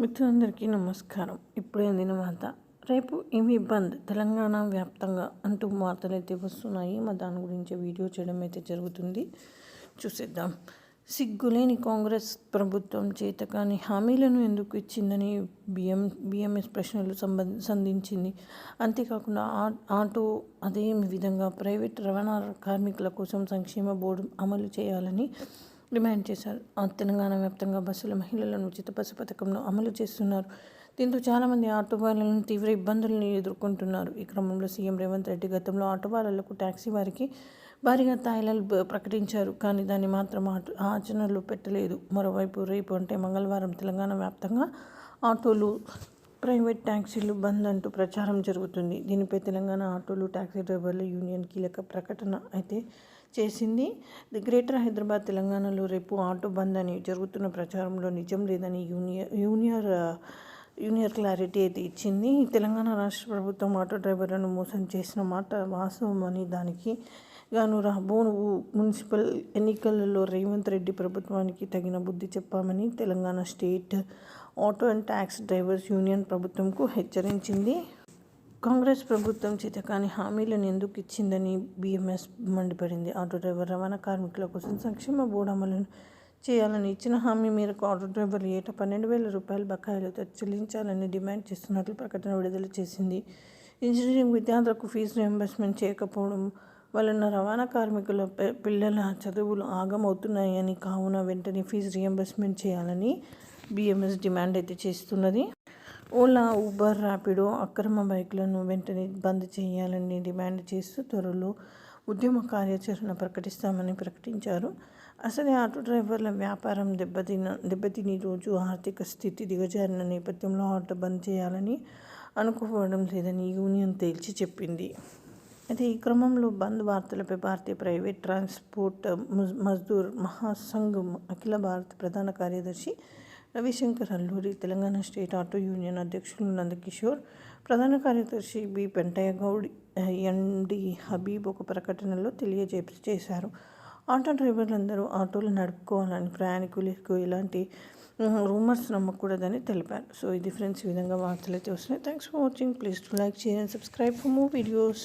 మిత్రులందరికీ నమస్కారం. ఇప్పుడే అందిన వార్త. రేపు ఏమి బంద్ తెలంగాణ వ్యాప్తంగా అంటూ వార్తలు అయితే వస్తున్నాయి. మా దాని గురించి వీడియో చేయడం అయితే జరుగుతుంది. చూసేద్దాం. సిగ్గులేని కాంగ్రెస్ ప్రభుత్వం చేత హామీలను ఎందుకు ఇచ్చిందని బిఎం బిఎంఎస్ ప్రశ్నలు సంబంధ సంధించింది. అంతేకాకుండా ఆటో అదే విధంగా ప్రైవేట్ రవాణా కార్మికుల కోసం సంక్షేమ బోర్డు అమలు చేయాలని డిమాండ్ చేశారు. తెలంగాణ వ్యాప్తంగా బస్సుల మహిళలను ఉచిత బస్సు పథకంలో అమలు చేస్తున్నారు. దీంతో చాలామంది ఆటోవాళ్ళను తీవ్ర ఇబ్బందులను ఎదుర్కొంటున్నారు. ఈ క్రమంలో సీఎం రేవంత్ రెడ్డి గతంలో ఆటోవాళ్ళకు ట్యాక్సీ వారికి భారీగా తాయిలాలు ప్రకటించారు. కానీ దాన్ని మాత్రం ఆచరణలో పెట్టలేదు. మరోవైపు రేపు అంటే మంగళవారం తెలంగాణ వ్యాప్తంగా ఆటోలు ప్రైవేట్ ట్యాక్సీలు బంద్ అంటూ ప్రచారం జరుగుతుంది. దీనిపై తెలంగాణ ఆటోలు ట్యాక్సీ డ్రైవర్ల యూనియన్ కీలక ప్రకటన అయితే చేసింది. ది గ్రేటర్ హైదరాబాద్ తెలంగాణలో రేపు ఆటో బంద్ అని జరుగుతున్న ప్రచారంలో నిజం లేదని యూనియర్ యూనియర్ యూనియర్ క్లారిటీ అయితే ఇచ్చింది. తెలంగాణ రాష్ట్ర ప్రభుత్వం ఆటో డ్రైవర్లను మోసం చేసిన మాట వాస్తవం అని దానికి గాను రాబోను మున్సిపల్ ఎన్నికలలో రేవంత్ రెడ్డి ప్రభుత్వానికి తగిన బుద్ధి చెప్పామని Telangana state auto and taxi drivers union ప్రభుత్వంకు హెచ్చరించింది. కాంగ్రెస్ ప్రభుత్వం చేత కానీ హామీలను ఎందుకు ఇచ్చిందని బీఎంఎస్ మండిపడింది. ఆటో డ్రైవర్ రవాణా కార్మికుల కోసం సంక్షేమ బోర్డు అమలు చేయాలని ఇచ్చిన హామీ మేరకు ఆటో డ్రైవర్లు ఏటా పన్నెండు వేల రూపాయల బకాయిలతో చెల్లించాలని డిమాండ్ చేస్తున్నట్లు ప్రకటన విడుదల చేసింది. ఇంజనీరింగ్ విద్యార్థులకు ఫీజు రియంబర్స్మెంట్ చేయకపోవడం వలన రవాణా కార్మికుల పిల్లల చదువులు ఆగమవుతున్నాయని కావున వెంటనే ఫీజు రియంబర్స్మెంట్ చేయాలని బిఎంఎస్ డిమాండ్ అయితే చేస్తున్నది. ఓలా ఊబర్ ర్యాపిడో అక్రమ బైక్లను వెంటనే బంద్ చేయాలని డిమాండ్ చేస్తూ త్వరలో ఉద్యమ కార్యాచరణ ప్రకటిస్తామని ప్రకటించారు. అసలే ఆటో డ్రైవర్ల వ్యాపారం దెబ్బతిన దెబ్బతిని రోజు ఆర్థిక స్థితి దిగజారిన నేపథ్యంలో ఆటో బంద్ చేయాలని అనుకోవడం లేదని యూనియన్ తేల్చి చెప్పింది. అయితే ఈ క్రమంలో బంద్ వార్తలపై భారతీయ ప్రైవేట్ ట్రాన్స్పోర్ట్ మజ్దూర్ మహాసంఘం అఖిల భారత ప్రధాన కార్యదర్శి Ravishankar Alluri Telangana state auto union అధ్యక్షులు నందకిషోర్ ప్రధాన కార్యదర్శి బి పెంటయ్య గౌడ్ ఎండి హబీబ్ ఒక ప్రకటనలో తెలియజే చేశారు. ఆటో డ్రైవర్లందరూ ఆటోలు నడుపుకోవాలని ప్రయాణికులకు ఎలాంటి రూమర్స్ నమ్మకూడదని తెలిపారు. సో ఇది ఫ్రెండ్స్ ఈ విధంగా వార్తలు అయితే వస్తున్నాయి. Thanks for watching. Please to like share and subscribe for more videos.